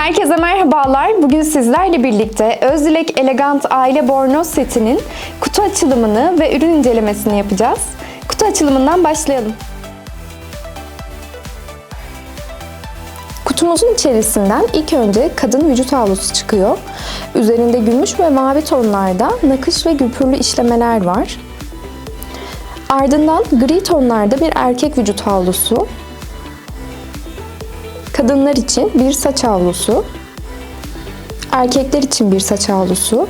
Herkese merhabalar. Bugün sizlerle birlikte Özdilek Elegant Aile Bornoz setinin kutu açılımını ve ürün incelemesini yapacağız. Kutu açılımından başlayalım. Kutumuzun içerisinden ilk önce kadın vücut havlusu çıkıyor. Üzerinde gümüş ve mavi tonlarda nakış ve güpürlü işlemeler var. Ardından gri tonlarda bir erkek vücut havlusu, Kadınlar için bir saç havlusu, erkekler için bir saç havlusu,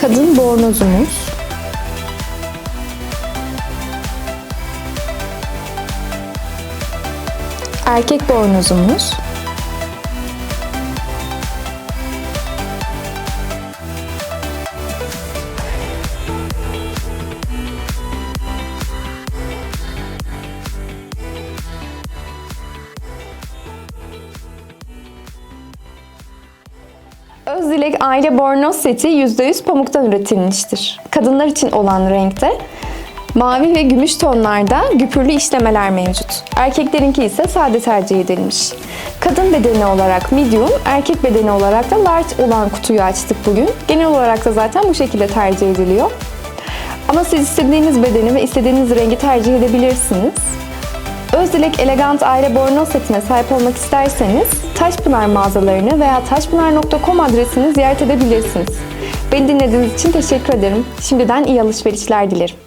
kadın bornozumuz, erkek bornozumuz, Özdilek Aile Bornoz seti %100 pamuktan üretilmiştir. Kadınlar için olan renkte mavi ve gümüş tonlarda güpürlü işlemeler mevcut. Erkeklerinki ise sade tercih edilmiş. Kadın bedeni olarak medium, erkek bedeni olarak da large olan kutuyu açtık bugün. Genel olarak da zaten bu şekilde tercih ediliyor. Ama siz istediğiniz bedeni ve istediğiniz rengi tercih edebilirsiniz. Özdilek Elegant Aile Bornoz setine sahip olmak isterseniz Taşpınar mağazalarını veya taşpınar.com adresini ziyaret edebilirsiniz. Beni dinlediğiniz için teşekkür ederim. Şimdiden iyi alışverişler dilerim.